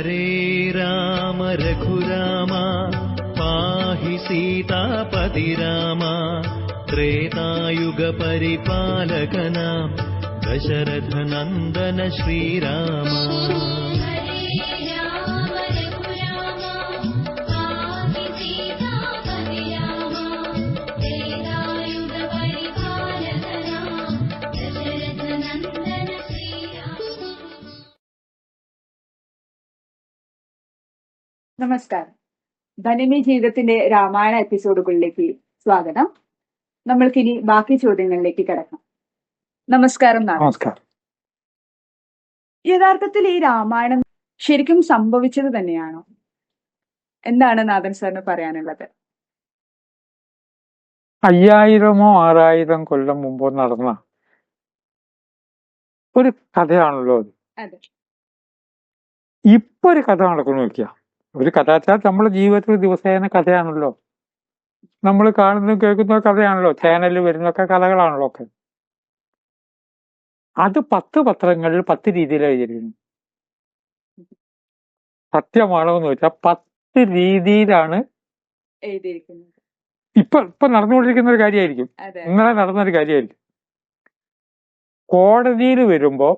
हरे राम रघुरामा पाहि सीतापति रामा त्रेतायुगपरिपालकनां दशरथनन्दन श्रीराम। നമസ്കാരം. ധനമി ജീവിതത്തിന്റെ രാമായണ എപ്പിസോഡുകളിലേക്ക് സ്വാഗതം. നമ്മൾക്കിനി ബാക്കി ചോദ്യങ്ങളിലേക്ക് കിടക്കാം. നമസ്കാരം നമസ്കാരം. യഥാർത്ഥത്തിൽ ഈ രാമായണം ശരിക്കും സംഭവിച്ചത് തന്നെയാണോ? എന്താണ് നാഥൻ സാറിന് പറയാനുള്ളത്? അയ്യായിരമോ ആറായിരം കൊല്ലം മുമ്പോ നടന്ന ഒരു കഥയാണല്ലോ അത്. അതെ. ഇപ്പൊ ഒരു കഥ നടക്കുന്നു നോക്കിയ. ഒരു കഥാച്ചാൽ നമ്മുടെ ജീവിതത്തിൽ ദിവസേന കഥയാണല്ലോ. നമ്മൾ കാണുന്ന കേൾക്കുന്ന കഥയാണല്ലോ. ചാനലിൽ വരുന്നൊക്കെ കഥകളാണല്ലോ ഒക്കെ. അത് പത്ത് പത്രങ്ങളിൽ പത്ത് രീതിയിൽ എഴുതിയിരിക്കുന്നു സത്യമാണോ എന്ന് വെച്ചാൽ പത്ത് രീതിയിലാണ് ഇപ്പൊ ഇപ്പൊ നടന്നുകൊണ്ടിരിക്കുന്ന ഒരു കാര്യമായിരിക്കും. ഇന്നലെ നടന്നൊരു കാര്യമായിരിക്കും. കോടതിയിൽ വരുമ്പോ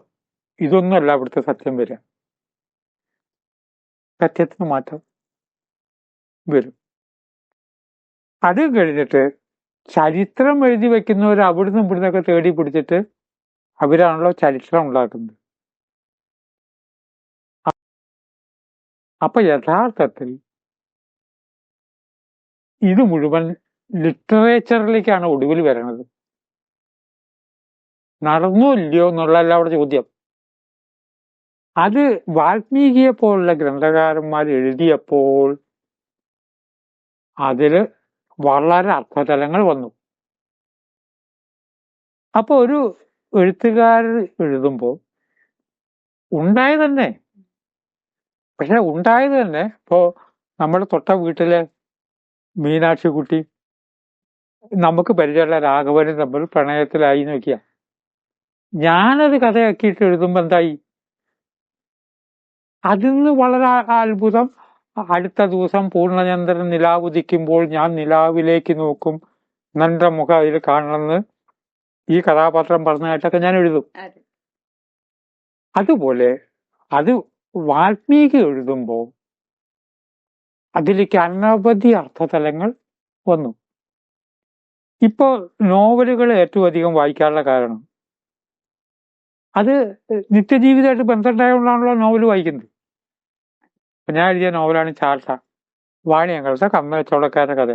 ഇതൊന്നുമല്ല അവിടുത്തെ സത്യം വരിക. സത്യത്തിന് മാറ്റം വരും. അത് കഴിഞ്ഞിട്ട് ചരിത്രം എഴുതി വെക്കുന്നവർ അവിടുന്ന് ഇവിടുന്നൊക്കെ തേടി പിടിച്ചിട്ട് അവരാണല്ലോ ചരിത്രം ഉണ്ടാക്കുന്നത്. അപ്പൊ യഥാർത്ഥത്തിൽ ഇത് മുഴുവൻ ലിറ്ററേച്ചറിലേക്കാണ് ഒടുവിൽ വരുന്നത് നടന്നോ ഇല്ലയോ എന്നുള്ളതല്ല അവിടെ ചോദ്യം. അത് വാൽമീകിയെ പോലുള്ള ഗ്രന്ഥകാരന്മാർ എഴുതിയപ്പോൾ അതിൽ വളരെ അർത്ഥതലങ്ങൾ വന്നു. അപ്പോൾ ഒരു എഴുത്തുകാരൻ എഴുതുമ്പോൾ ഉണ്ടായത് തന്നെ. പക്ഷെ ഉണ്ടായത് തന്നെ ഇപ്പോ നമ്മുടെ തൊട്ട വീട്ടിലെ മീനാക്ഷി കുട്ടി നമുക്ക് പരിചയമുള്ള രാഘവനും തമ്മിൽ പ്രണയത്തിലായി നോക്കിയ ഞാനത് കഥയാക്കിയിട്ട് എഴുതുമ്പോ എന്തായി? അതിന്ന് വളരെ അത്ഭുതം. അടുത്ത ദിവസം പൂർണചന്ദ്രൻ നിലാവുദിക്കുമ്പോൾ ഞാൻ നിലാവിലേക്ക് നോക്കും. നന്റെ മുഖം അതിൽ കാണണമെന്ന് ഈ കഥാപാത്രം പറഞ്ഞതായിട്ടൊക്കെ ഞാൻ എഴുതും. അതുപോലെ അത് വാൽമീകി എഴുതുമ്പോൾ അതിലേക്ക് അനവധി അർത്ഥതലങ്ങൾ വന്നു. ഇപ്പോൾ നോവലുകൾ ഏറ്റവും അധികം വായിക്കാനുള്ള കാരണം അത് നിത്യജീവിതമായിട്ട് ബന്ധമുണ്ടായതുകൊണ്ടാണല്ലോ നോവൽ വായിക്കുന്നത്. ഞാൻ എഴുതിയ നോവലാണ് ചാട്ട വാണിയങ്കളത്തെ കന്ന് കച്ചവടക്കാരുടെ കഥ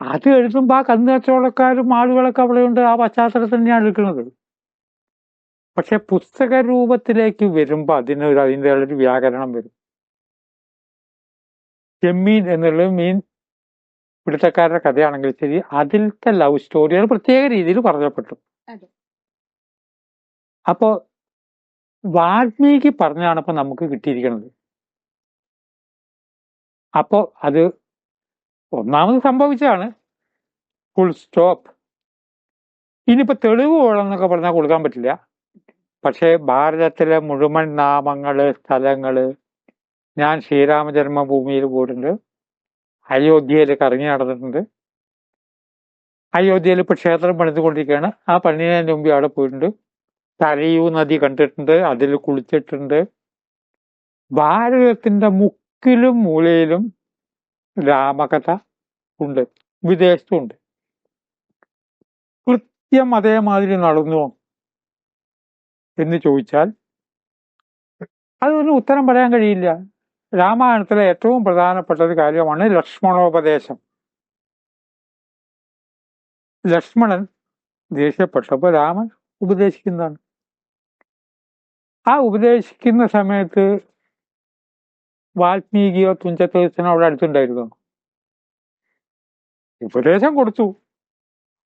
അത് എഴുതുമ്പോൾ ആ കന്ന് കച്ചവടക്കാരും ആളുകളൊക്കെ അവിടെയുണ്ട്. ആ പശ്ചാത്തലത്തിൽ ഞാൻ എടുക്കുന്നത്. പക്ഷെ പുസ്തക രൂപത്തിലേക്ക് വരുമ്പോ അതിനൊരു അതിന്റെ ഒരു വ്യാകരണം വരും. ചെമ്മീൻ എന്നുള്ളത് മീൻ പിടുത്തക്കാരുടെ കഥയാണെങ്കിൽ ശരി അതിലത്തെ ലവ് സ്റ്റോറികൾ പ്രത്യേക രീതിയിൽ പറഞ്ഞപ്പെട്ടു. അപ്പോ വാൽമീകി പറഞ്ഞാണ് ഇപ്പൊ നമുക്ക് കിട്ടിയിരിക്കുന്നത് അപ്പോ അത് ഒന്നാമത് സംഭവിച്ചതാണ്. ഫുൾ സ്റ്റോപ്പ് ഇനിയിപ്പോ തെളിവ് എന്നൊക്കെ പറഞ്ഞാൽ കൊടുക്കാൻ പറ്റില്ല. പക്ഷേ ഭാരതത്തിലെ മുഴുവൻ നാമങ്ങൾ സ്ഥലങ്ങൾ ഞാൻ ശ്രീരാമജന്മഭൂമിയിൽ പോയിട്ടുണ്ട്. അയോധ്യയിൽ കറങ്ങി നടന്നിട്ടുണ്ട്. അയോധ്യയിൽ ഇപ്പൊ ക്ഷേത്രം പണിതുകൊണ്ടിരിക്കുകയാണ്. ആ പണിയതിന് മുമ്പ് അവിടെ പോയിട്ടുണ്ട്. സരയൂ നദി കണ്ടിട്ടുണ്ട് അതിൽ കുളിച്ചിട്ടുണ്ട്. ഭാരതത്തിന്റെ മുക്കിലും മൂലയിലും രാമകഥ ഉണ്ട് വിദേശത്തുണ്ട് കൃത്യം അതേമാതിരി നടന്നു എന്ന് ചോദിച്ചാൽ അതൊരു ഉത്തരം പറയാൻ കഴിയില്ല. രാമായണത്തിലെ ഏറ്റവും പ്രധാനപ്പെട്ട ഒരു കാര്യമാണ് ലക്ഷ്മണോപദേശം. ലക്ഷ്മണൻ ദേഷ്യപ്പെട്ടപ്പോൾ രാമൻ ഉപദേശിക്കുന്നതാണ്. ആ ഉപദേശിക്കുന്ന സമയത്ത് വാൽമീകിയോ തുഞ്ചത്തോസനോ അവിടെ അടുത്തുണ്ടായിരുന്നു. ഉപദേശം കൊടുത്തു.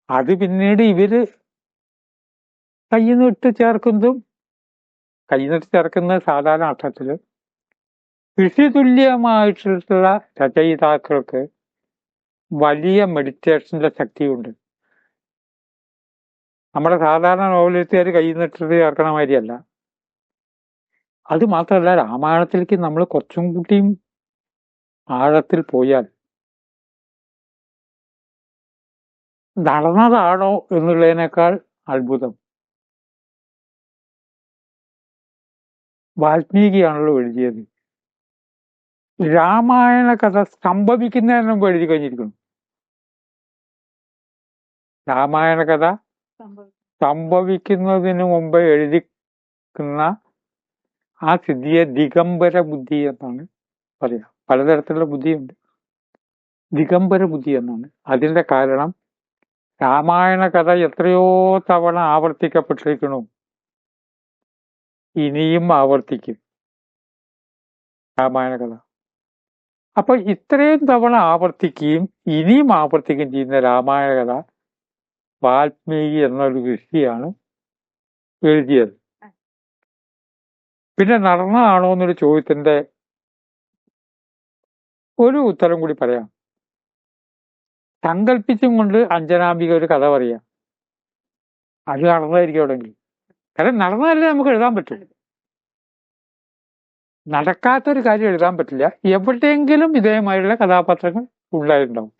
അത് പിന്നീട് ഇവർ കയ്യിൽ ചേർക്കുന്നതും കയ്യിൽ ചേർക്കുന്ന സാധാരണ അർത്ഥത്തിൽ കൃഷി തുല്യമായിട്ടുള്ള രചയിതാക്കൾക്ക് വലിയ മെഡിറ്റേഷന്റെ ശക്തിയുണ്ട്. നമ്മുടെ സാധാരണ നോവലിസ്റ്റുകാർ കയ്യിൽ നിന്നിട്ട് ചേർക്കണ മാതിരിയല്ല. അത് മാത്രമല്ല രാമായണത്തിലേക്ക് നമ്മൾ കുറച്ചും കൂടിയും ആഴത്തിൽ പോയാൽ നടന്നതാണോ എന്നുള്ളതിനേക്കാൾ അത്ഭുതം. വാൽമീകിയാണല്ലോ എഴുതിയത്. രാമായണ കഥ സംഭവിക്കുന്നതിന് മുമ്പ് എഴുതി കഴിഞ്ഞിരിക്കുന്നു. രാമായണ കഥ സംഭവിക്കുന്നതിന് മുമ്പ് എഴുതിക്കുന്ന ആ സിദ്ധിയെ ദിഗംബര ബുദ്ധി എന്നാണ് പറയാ പലതരത്തിലുള്ള ബുദ്ധിയുണ്ട്. ദിഗംബര ബുദ്ധി എന്നാണ്. അതിന്റെ കാരണം രാമായണ കഥ എത്രയോ തവണ ആവർത്തിക്കപ്പെട്ടിരിക്കണു ഇനിയും ആവർത്തിക്കും. രാമായണ കഥ. അപ്പൊ ഇത്രയും തവണ ആവർത്തിക്കുകയും ഇനിയും ആവർത്തിക്കുകയും ചെയ്യുന്ന രാമായണ കഥ വാൽമീകി എന്നൊരു ഋഷിയാണ് എഴുതിയത്. പിന്നെ നടന്നതാണോ എന്നൊരു ചോദ്യത്തിന്റെ ഒരു ഉത്തരം കൂടി പറയാം. സങ്കല്പിച്ചും കൊണ്ട് അഞ്ജനാംബിക ഒരു കഥ പറയാം. അത് നടന്നതായിരിക്കും എവിടെയെങ്കിലും കാരണം നടന്നതല്ലേ നമുക്ക് എഴുതാൻ പറ്റും. നടക്കാത്തൊരു കാര്യം എഴുതാൻ പറ്റില്ല. എവിടെയെങ്കിലും ഇതേമാതിരിയുള്ള കഥാപാത്രങ്ങൾ ഉണ്ടായിട്ടുണ്ടാവും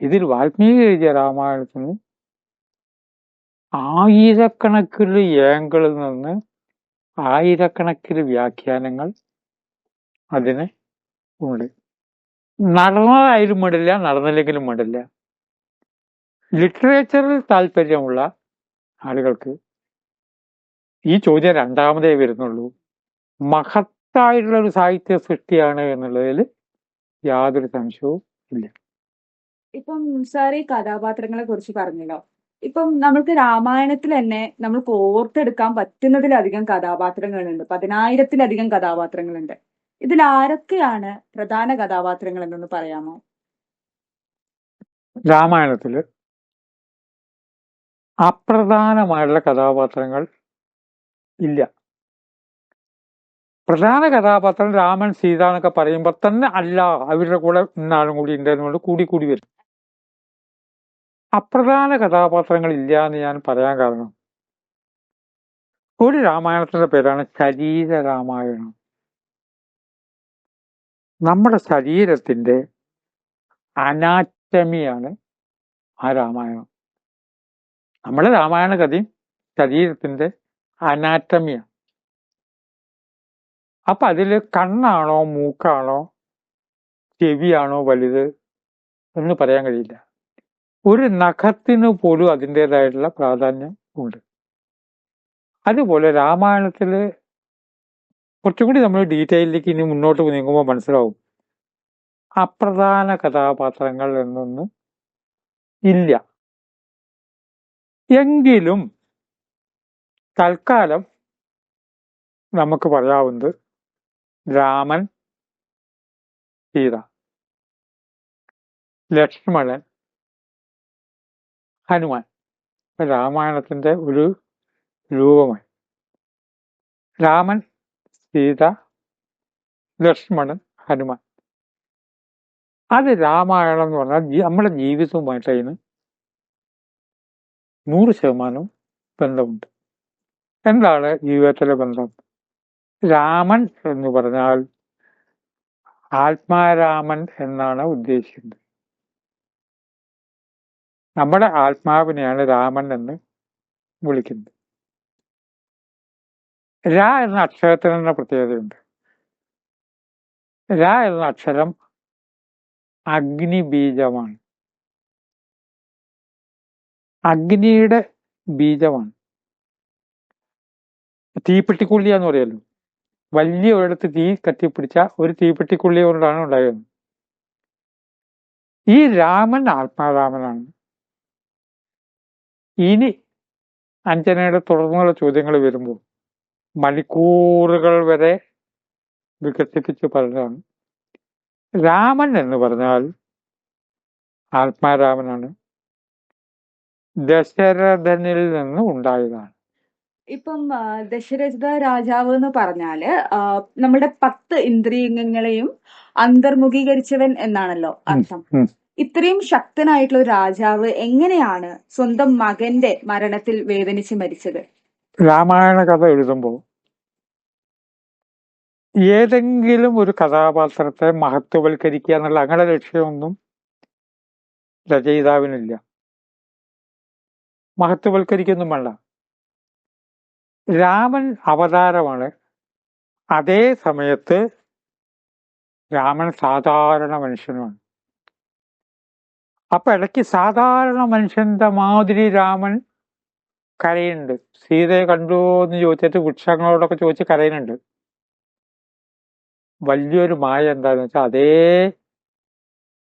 ഇതിൽ വാൽമീകി എഴുതിയ രാമായണത്തിന് ആയിരക്കണക്കിന് ഏങ്കളിൽ നിന്ന് ആയിരക്കണക്കിന് വ്യാഖ്യാനങ്ങൾ അതിന് ഉണ്ട്. നടന്നതായാലും വേണ്ടില്ല നടന്നില്ലെങ്കിലും വേണ്ടില്ല ലിറ്ററേച്ചറിൽ താല്പര്യമുള്ള ആളുകൾക്ക് ഈ ചോദ്യം രണ്ടാമതേ വരുന്നുള്ളൂ. മഹത്തായിട്ടുള്ള ഒരു സാഹിത്യ സൃഷ്ടിയാണ് എന്നുള്ളതിൽ യാതൊരു സംശയവും ഇല്ല. ഇപ്പം സാർ കഥാപാത്രങ്ങളെ കുറിച്ച് പറഞ്ഞല്ലോ. ഇപ്പം നമ്മൾക്ക് രാമായണത്തിൽ തന്നെ നമ്മൾ ഓർത്തെടുക്കാൻ പറ്റുന്നതിലധികം കഥാപാത്രങ്ങളുണ്ട്. പതിനായിരത്തിലധികം കഥാപാത്രങ്ങളുണ്ട്. ഇതിൽ ആരൊക്കെയാണ് പ്രധാന കഥാപാത്രങ്ങൾ എന്നൊന്ന് പറയാമോ? രാമായണത്തിൽ അപ്രധാനമായുള്ള കഥാപാത്രങ്ങൾ ഇല്ല. പ്രധാന കഥാപാത്രം രാമൻ സീത എന്നൊക്കെ പറയുമ്പോൾ തന്നെ അല്ല അവരുടെ കൂടെ ഇന്നാളും കൂടി ഉണ്ടെന്നുകൊണ്ട് കൂടി കൂടി വരും. അപ്രധാന കഥാപാത്രങ്ങൾ ഇല്ല എന്ന് ഞാൻ പറയാൻ കാരണം ഒരു രാമായണത്തിന്റെ പേരാണ് ശരീര രാമായണം. നമ്മുടെ ശരീരത്തിന്റെ അനാറ്റമിയാണ് ആ രാമായണം. നമ്മളെ രാമായണ കഥയും ശരീരത്തിന്റെ അനാറ്റമിയാണ്. അപ്പൊ അതിൽ കണ്ണാണോ മൂക്കാണോ ചെവിയാണോ വലുത് എന്ന് പറയാൻ കഴിയില്ല. ഒരു നഖത്തിന് പോലും അതിന്റെതായിട്ടുള്ള പ്രാധാന്യം ഉണ്ട്. അതുപോലെ രാമായണത്തിൽ കുറച്ചും കൂടി നമ്മൾ ഡീറ്റെയിലേക്ക് ഇനി മുന്നോട്ട് നീങ്ങുമ്പോൾ മനസ്സിലാവും. അപ്രധാന കഥാപാത്രങ്ങൾ എന്നൊന്നും ഇല്ല. എങ്കിലും തൽക്കാലം നമുക്ക് പറയാവുന്നത് രാമൻ സീത ലക്ഷ്മണൻ ഹനുമാൻ. രാമായണത്തിന്റെ ഒരു രൂപമായി. രാമൻ സീത ലക്ഷ്മണൻ ഹനുമാൻ. അത് രാമായണം എന്ന് പറഞ്ഞാൽ നമ്മുടെ ജീവിതവുമായിട്ട് അതിന് നൂറ് ശതമാനം ബന്ധമുണ്ട്. എന്താണ് ജീവിതത്തിലെ ബന്ധം? രാമൻ എന്ന് പറഞ്ഞാൽ ആത്മാരാമൻ എന്നാണ് ഉദ്ദേശിക്കുന്നത്. നമ്മുടെ ആത്മാവിനെയാണ് രാമൻ എന്ന് വിളിക്കുന്നത്. ര എന്ന അക്ഷരത്തിന് തന്നെ പ്രത്യേകതയുണ്ട്. രാ എന്ന അക്ഷരം അഗ്നിബീജമാണ്. അഗ്നിയുടെ ബീജമാണ്. തീപ്പെട്ടിക്കുള്ളി എന്ന് പറയുമല്ലോ വലിയ ഒരിടത്ത് തീ കത്തിപ്പിടിച്ച ഒരു തീപ്പെട്ടിക്കുള്ളി കൊണ്ടാണ് ഉണ്ടായത്. ഈ രാമൻ ആത്മാരാമനാണ്. ഇനി അഞ്ജനയുടെ തുടർന്നുള്ള ചോദ്യങ്ങൾ വരുമ്പോൾ മണിക്കൂറുകൾ വരെ വികസിപ്പിച്ച് പറഞ്ഞതാണ് രാമൻ എന്ന് പറഞ്ഞാൽ ആത്മാരാമനാണ്. ദശരഥനിൽ നിന്ന് ഉണ്ടായതാണ്. ഇപ്പം ദശരഥ രാജാവ് എന്ന് പറഞ്ഞാൽ നമ്മുടെ പത്ത് ഇന്ദ്രിയങ്ങളെയും അന്തർമുഖീകരിച്ചവൻ എന്നാണല്ലോ അർത്ഥം. ഇത്രയും ശക്തനായിട്ടുള്ള ഒരു രാജാവ് എങ്ങനെയാണ് സ്വന്തം മകന്റെ മരണത്തിൽ വേദനിച്ച് മരിച്ചത്? രാമായണ കഥ എഴുതുമ്പോൾ ഏതെങ്കിലും ഒരു കഥാപാത്രത്തെ മഹത്വവൽക്കരിക്കുക എന്നുള്ള അങ്ങനെ ലക്ഷ്യമൊന്നും രചയിതാവിനില്ല. മഹത്വവൽക്കരിക്കൊന്നും വേണ്ട. രാമൻ അവതാരമാണ്. അതേ സമയത്ത് രാമൻ സാധാരണ മനുഷ്യനുമാണ്. അപ്പൊ ഇടയ്ക്ക് സാധാരണ മനുഷ്യന്റെ മാതിരി രാമൻ കരയുന്നുണ്ട്. സീതയെ കണ്ടു എന്ന് ചോദിച്ചിട്ട് വൃക്ഷങ്ങളോടൊക്കെ ചോദിച്ച് കരയുന്നുണ്ട്. വലിയൊരു മായ എന്താന്ന് വെച്ചാൽ അതേ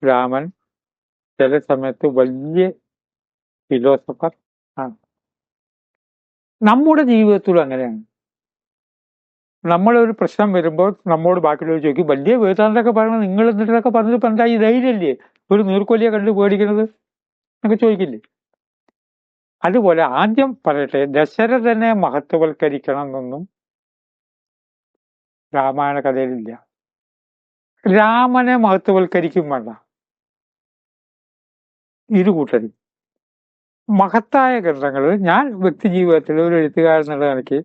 രാമൻ ചില സമയത്ത് വലിയ ഫിലോസഫർ ആണ്. നമ്മുടെ ജീവിതത്തിലും അങ്ങനെയാണ്. നമ്മളൊരു പ്രശ്നം വരുമ്പോൾ നമ്മോട് ബാക്കിയുള്ളവർ ചോദിക്കും വലിയ വേദാന്തൊക്കെ പറയണം. നിങ്ങൾ എന്നിട്ടൊക്കെ പറഞ്ഞത് എന്താ ഈ ധൈര്യമില്ലേ? ഒരു നീർക്കൊല്ലിയെ കണ്ട് പേടിക്കുന്നത് എന്നൊക്കെ ചോദിക്കില്ലേ? അതുപോലെ ആദ്യം പറയട്ടെ ദശരഥനെ മഹത്വവൽക്കരിക്കണം എന്നൊന്നും രാമായണ കഥയിലില്ല. രാമനെ മഹത്വവൽക്കരിക്കും വേണ്ട. ഇരു കൂട്ടരും. മഹത്തായ ഗ്രന്ഥങ്ങൾ ഞാൻ വ്യക്തി ജീവിതത്തിൽ ഒരു എഴുത്തുകാരൻ എന്നുള്ള നിലയ്ക്ക്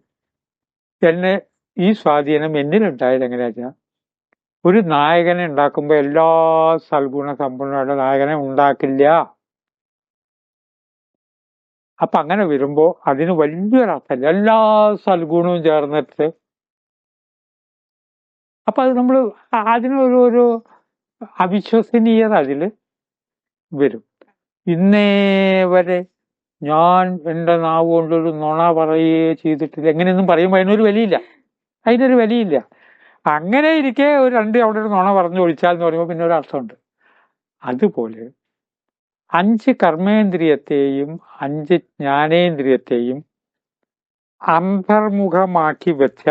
എന്നെ ഈ സ്വാധീനം എന്നിലുണ്ടായത് എങ്ങനെയാ വെച്ചാൽ ഒരു നായകനെ ഉണ്ടാക്കുമ്പോൾ എല്ലാ സൽഗുണ സമ്പൂർണമായിട്ട് നായകനെ ഉണ്ടാക്കില്ല. അപ്പൊ അങ്ങനെ വരുമ്പോ അതിന് വലിയൊരർത്ഥമില്ല എല്ലാ സൽഗുണവും ചേർന്നിട്ട്. അപ്പൊ അത് നമ്മൾ അതിനൊരു ഒരു അവിശ്വസനീയത അതിൽ വരും. ഇന്നേ വരെ ഞാൻ എന്റെ നാവ് കൊണ്ടൊരു നുണ പറയുകയോ ചെയ്തിട്ടില്ല. എങ്ങനെയൊന്നും പറയുമ്പോൾ അതിനൊരു വിലയില്ല. അതിനൊരു വിലയില്ല. അങ്ങനെ ഇരിക്കെ ഒരു രണ്ട് അവിടെ ഒരു നുണ പറഞ്ഞു ഒഴിച്ചാൽ എന്ന് പറയുമ്പോൾ പിന്നെ ഒരു അർത്ഥമുണ്ട്. അതുപോലെ അഞ്ച് കർമ്മേന്ദ്രിയത്തെയും അഞ്ച് ജ്ഞാനേന്ദ്രിയത്തെയും അന്തർമുഖമാക്കി വെച്ച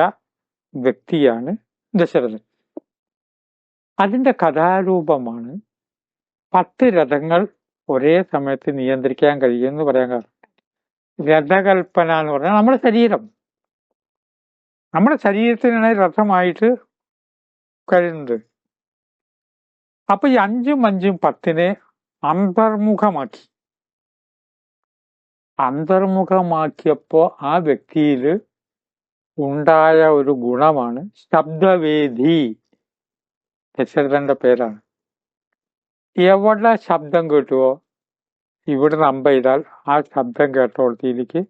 വ്യക്തിയാണ് ദശരഥൻ. അതിന്റെ കഥാരൂപമാണ് പത്ത് രഥങ്ങൾ ഒരേ സമയത്ത് നിയന്ത്രിക്കാൻ കഴിയുമെന്ന് പറയാൻ കാരണം. രഥകൽപ്പന എന്ന് പറഞ്ഞാൽ നമ്മുടെ ശരീരം. നമ്മുടെ ശരീരത്തിനാണ് രഥമായിട്ട് കഴിയുന്നത് അപ്പൊ ഈ അഞ്ചും അഞ്ചും പത്തിനെ അന്തർമുഖമാക്കി. അന്തർമുഖമാക്കിയപ്പോ ആ വ്യക്തിയിൽ ഉണ്ടായ ഒരു ഗുണമാണ് ശബ്ദവേദി. ദശരഥന്റെ പേരാണ്. എവിടെ ശബ്ദം കേട്ടുവോ ഇവിടുന്ന് അമ്പ ചെയ്താൽ ആ ശബ്ദം കേട്ടോടത്തിയിലേക്ക്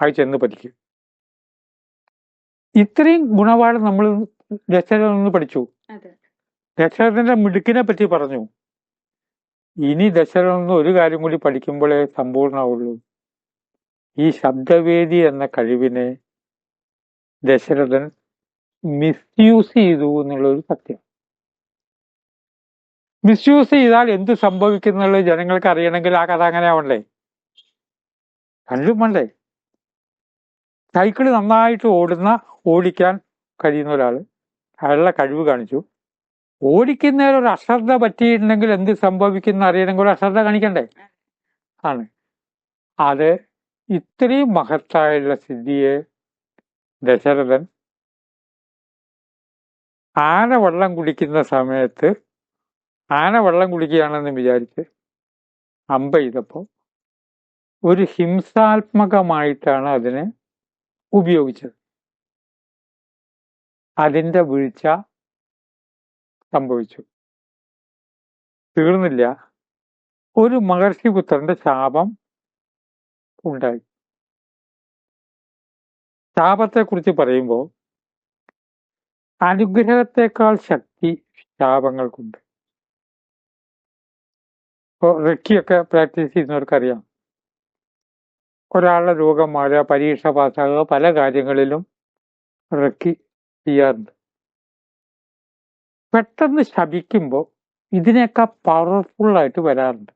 അത് ചെന്ന് പതിക്കും. ഇത്രയും ഗുണപാഠം നമ്മൾ ദശരഥൻ നിന്ന് പഠിച്ചു. ദശരഥന്റെ മിടുക്കിനെ പറ്റി പറഞ്ഞു. ഇനി ദശരഥൻ ഒരു കാര്യം കൂടി പഠിക്കുമ്പോഴേ സമ്പൂർണമാവുള്ളൂ. ഈ ശബ്ദവേദി എന്ന കഴിവിനെ ദശരഥൻ മിസ്യൂസ് ചെയ്തു എന്നുള്ളൊരു സത്യം. മിസ്യൂസ് ചെയ്താൽ എന്ത് സംഭവിക്കുന്നുള്ളത് ജനങ്ങൾക്ക് അറിയണമെങ്കിൽ ആ കഥ അങ്ങനെ ആവണ്ടേ? കല്ലും വേണ്ടേ? സൈക്കിൾ നന്നായിട്ട് ഓടുന്ന ഓടിക്കാൻ കഴിയുന്ന ഒരാൾ അയാളുടെ കഴിവ് കാണിച്ചു. ഓടിക്കുന്നതിൽ ഒരു അശ്രദ്ധ പറ്റിയിട്ടുണ്ടെങ്കിൽ എന്ത് സംഭവിക്കുന്ന അറിയണമെങ്കിൽ ഒരു അശ്രദ്ധ കാണിക്കണ്ടേ? ആണ്. അത് ഇത്രയും മഹത്തായുള്ള സിദ്ധിയെ ദശരഥൻ ആന വെള്ളം കുടിക്കുന്ന സമയത്ത് ആന വെള്ളം കുടിക്കുകയാണെന്ന് വിചാരിച്ച് അമ്പ ചെയ്തപ്പോൾ ഒരു ഹിംസാത്മകമായിട്ടാണ് അതിനെ ഉപയോഗിച്ചത്. അതിന്റെ വീഴ്ച സംഭവിച്ചു. തീർന്നില്ല. ഒരു മഹർഷിപുത്രന്റെ ശാപം ഉണ്ടായി. ശാപത്തെ കുറിച്ച് പറയുമ്പോൾ അനുഗ്രഹത്തെക്കാൾ ശക്തി ശാപങ്ങൾക്കുണ്ട്. ഇപ്പോൾ റെക്കിയൊക്കെ പ്രാക്ടീസ് ചെയ്യുന്നവർക്കറിയാം. ഒരാളുടെ രോഗം മാറുക പരീക്ഷ പാസ്സാകുക പല കാര്യങ്ങളിലും ഇറക്കി ചെയ്യാറുണ്ട്. പെട്ടെന്ന് ശപിക്കുമ്പോൾ പവർഫുൾ ആയിട്ട് വരാറുണ്ട്.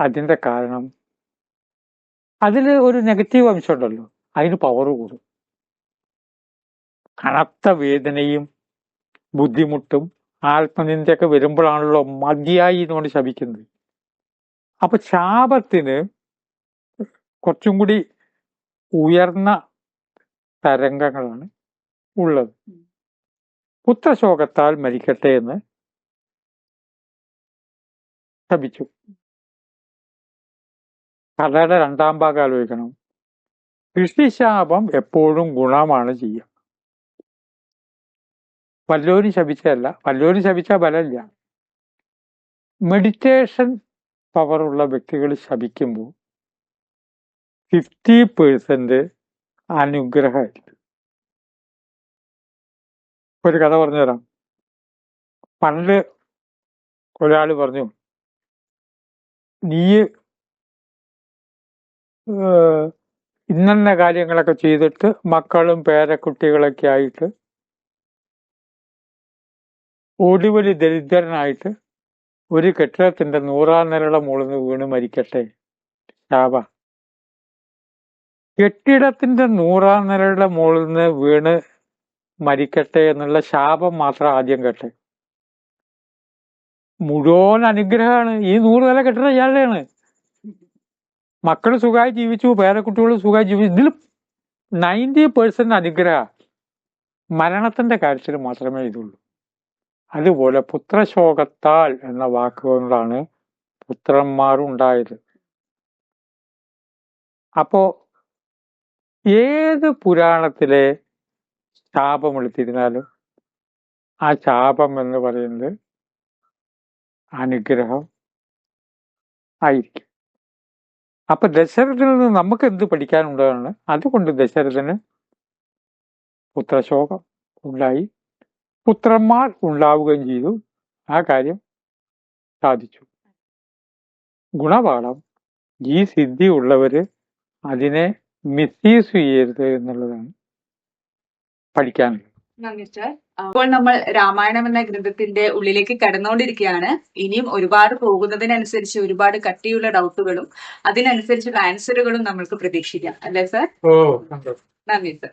അതിന്റെ കാരണം അതിൽ ഒരു നെഗറ്റീവ് അംശം ഉണ്ടല്ലോ അതിന് പവർ കൂടും. കനത്ത വേദനയും ബുദ്ധിമുട്ടും ആത്മനിന്ദയൊക്കെ വരുമ്പോഴാണല്ലോ മതിയായി എന്നുകൊണ്ട് ശപിക്കുന്നത്. അപ്പൊ ശാപത്തിന് കുറച്ചും കൂടി ഉയർന്ന തരംഗങ്ങളാണ് ഉള്ളത്. പുത്രശോകത്താൽ മരിക്കട്ടെ എന്ന് ശപിച്ചു. കഥയുടെ രണ്ടാം ഭാഗം ആലോചിക്കണം. കൃഷിശാപം എപ്പോഴും ഗുണമാണ് ചെയ്യുക. വല്ലോരും ശപിച്ചതല്ല. വല്ലോരും ശപിച്ചാൽ ബലമില്ല മെഡിറ്റേഷൻ പവറുള്ള വ്യക്തികൾ ശപിക്കുമ്പോൾ ഫിഫ്റ്റി പേഴ്സെന്റ് അനുഗ്രഹമായിരിക്കും ഒരു കഥ പറഞ്ഞു തരാം പണ്ട് ഒരാൾ പറഞ്ഞു നീ ഇന്നന്ന കാര്യങ്ങളൊക്കെ ചെയ്തിട്ട് മക്കളും പേരക്കുട്ടികളൊക്കെ ആയിട്ട് ഒടുവലി ദരിദ്രനായിട്ട് ഒരു കെട്ടിടത്തിന്റെ നൂറാം നിലയുടെ മുകളിൽ നിന്ന് വീണ് മരിക്കട്ടെ? ശാപ. കെട്ടിടത്തിന്റെ നൂറാം നിലയുടെ മുകളിൽ നിന്ന് വീണ് മരിക്കട്ടെ എന്നുള്ള ശാപം മാത്രം ആദ്യം കേട്ടെ. മുഴുവൻ അനുഗ്രഹമാണ്. ഈ നൂറ് നില കെട്ടിടം ഇയാളുടെയാണ്. മക്കൾ സുഖമായി ജീവിച്ചു പേരക്കുട്ടികൾ സുഖമായി ജീവിച്ചു. ഇതിൽ നയന്റി പേഴ്സെന്റ് അനുഗ്രഹ മരണത്തിന്റെ കാര്യത്തിൽ മാത്രമേ ഇതുള്ളൂ. അതുപോലെ പുത്രശോകത്താൽ എന്ന വാക്കുകൊണ്ടാണ് പുത്രന്മാർ ഉണ്ടായത് അപ്പോ ഏത് പുരാണത്തിലെ ശാപം എടുത്തിരുന്നാലും ആ ശാപം എന്ന് പറയുന്നത് അനുഗ്രഹം ആയിരിക്കും. അപ്പൊ ദശരഥനിൽ നിന്ന് നമുക്ക് എന്ത് പഠിക്കാനുള്ളതാണ്? അതുകൊണ്ട് ദശരഥന് പുത്രശോകം ഉണ്ടായി. പുത്രന്മാർ ഉണ്ടാവുകയും ചെയ്തു. ആ കാര്യം സാധിച്ചു. ഗുണപാഠം. ഈ സിദ്ധി ഉള്ളവര് അതിനെ മിസ്യൂസ് ചെയ്യരുത് എന്നുള്ളതാണ് പഠിക്കാനുള്ളത് നന്ദി സർ അപ്പോൾ നമ്മൾ രാമായണം എന്ന ഗ്രന്ഥത്തിന്റെ ഉള്ളിലേക്ക് കടന്നുകൊണ്ടിരിക്കുകയാണ്. ഇനിയും ഒരുപാട് പോകുന്നതിനനുസരിച്ച് ഒരുപാട് കട്ടിയുള്ള ഡൗട്ടുകളും അതിനനുസരിച്ചുള്ള ആൻസറുകളും നമ്മൾക്ക് പ്രതീക്ഷിക്കാം. അല്ലേ സർ ഓ നന്ദി സർ